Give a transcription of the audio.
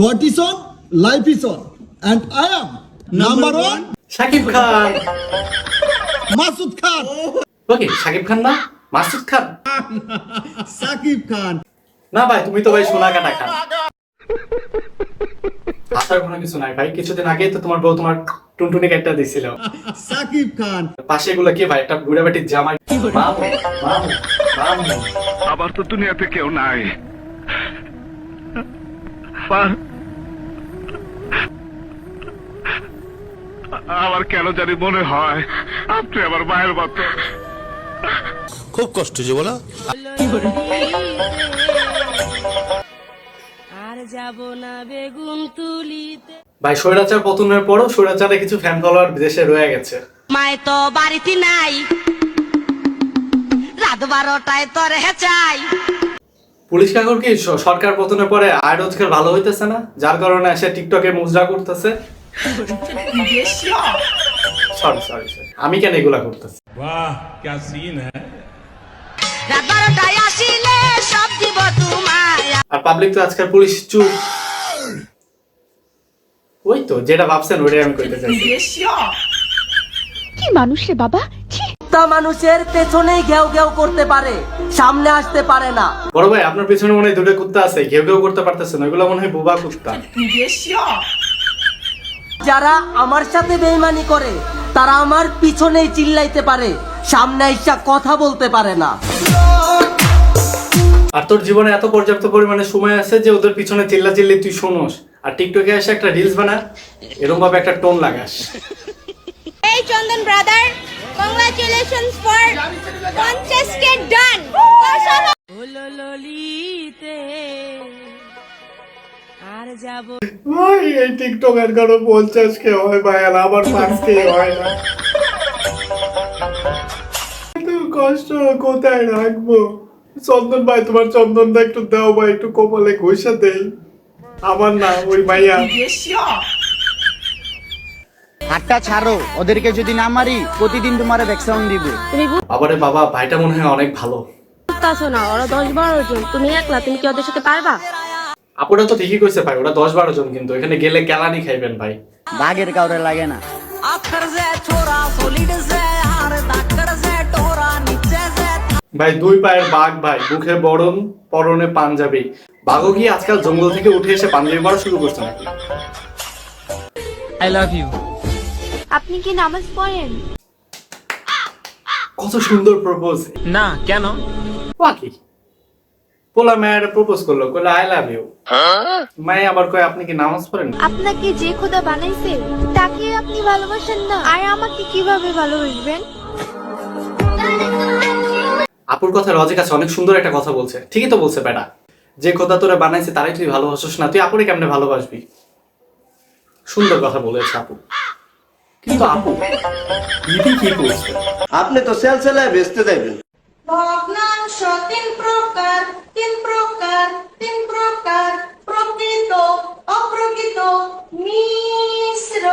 What is on? Life is on. And I am number one, Shakib Khan Masud Khan. ওকে শাকিব খান না? মাসুদ খান Sakib Khan. না ভাই তুমি তো ভাই সোনা কাটা খান। আসার কোনো কিছু নাই ভাই কিছুদিন আগেই তো তোমার বউ তোমার টুনটুনি একটা দিছিল। Sakib Khan. পাশে এগুলো কি ভাই একটা বুড়া বেটির মামু আবার তো দুনিয়াতে কেউ নাই। আমার কেন জানি মনে হয়। আপনি আমার মায়ের মতো। খুব কষ্ট যে বলো? আর যাব না বেগুন তুলিতে। ভাই স্বৈরাচার পতনের পরও স্বৈরাচারে কিছু ফ্যান ফলোয়ার দেশে রয়ে গেছে। মায় তো বাড়িতে নাই। রাত বারোটায় তোর হেঁচাই। পুলিশ কাকুর কি সরকার পতনের পরে আয় রোজগার ভালো হইতেছে না? যার কারণে সে টিকটকে মুজরা করতেছে। সরি সরি আমি কেন এগুলা করতেছি? সব আর পাবলিক তো আজকাল পুলিশ চুপ। ওই তো যেটা ভাবছেন ওইটাই আমি কইতে চাইছি কি মানুষ রে বাবা? তা মানুষের পেছনে ঘেউ ঘেউ করতে পারে সামনে আসতে পারে না। বড় ভাই আপনার পিছনে মনে হয় দুটো কুত্তা আছে ঘেউ ঘেউ করতে পারতেছে না ওইগুলো মনে হয় বুবা কুত্তা। যারা আমার সাথে বেইমানি করে তারা আমার পিছনেই চিল্লাইতে পারে সামনে এসা কথা বলতে পারে না। আর তোর জীবনে এত পর্যাপ্ত পরিমাণে সময় আছে যে ওদের পিছনে চিল্লা চিল্লি তুই শোনোস। আর টিকটকে এসে একটা রিলস বানা এরকম ভাবে একটা টোন লাগাস। এই Chandan brother congratulations for 50 K done যাব। ভাই এই কারও পঞ্চাশ কে হয় ভাই আর আমার পাঁচ কে হয় না। এত কষ্ট কোথায় রাখব? চন্দন ভাই তোমার চন্দনটা একটু দাও ভাই একটু কপালে ঘষা দেই। আমার না ওই মাইয়া হাতটা ছাড়ো ওদেরকে যদি না মারি প্রতিদিন তোমার ভ্যাকসিন দিবে। বাবারে বাবা ভাইটা মনে হয় অনেক ভালো। বুঝতেছো না ওরা দশ বারো জন। তুমি একলা তুমি কি ওদের সাথে পারবা? আপুরা তো ঠিকই কইছে ভাই ওরা দশ বারো জন কিন্তু এখানে গেলে কেলানি খাইবেন ভাই। বাঘের কাউরে লাগে না। আখর যে ছোরা সলিড যে আর দাকড় যে টোরা নিচে যে ভাই দুই পায়ের বাঘ ভাই মুখে বরণ পরনে পাঞ্জাবি। বাঘও কি আজকাল জঙ্গল থেকে উঠে এসে পাঞ্জাবি পরা শুরু করছে নাকি? আই লাভ ইউ আপনি কি নামাজ পড়েন? কত সুন্দর প্রপোজ। না কেন? বাকি পোলা মেয়ের প্রপোজ করল কইলো আই লাভ ইউ মাই আবার কয় আপনি কি নামাজ পড়েন? আপনাকে যে খোদা বানাইছে তাকে আপনি ভালোবাসেন না। আর আমাকে কীভাবে ভালোবাসবেন? আপুর কথা লজিক আছে অনেক সুন্দর একটা কথা বলছে। ঠিকই তো বলছে বেটা। যে কথা তোরা বানাইছে তারাই তুই ভালোবাসিস না তুই আপুরে কেমনে ভালোবাসবি? সুন্দর কথা বলেছে আপু। কিন্তু আপু কি করছে? আপনি তো সেল সেলায় বেচতে দেবেন ভগ্নাংশ তিন প্রকার তিন প্রকার তিন প্রকার প্রকৃত অপ্রকৃত মিশ্র।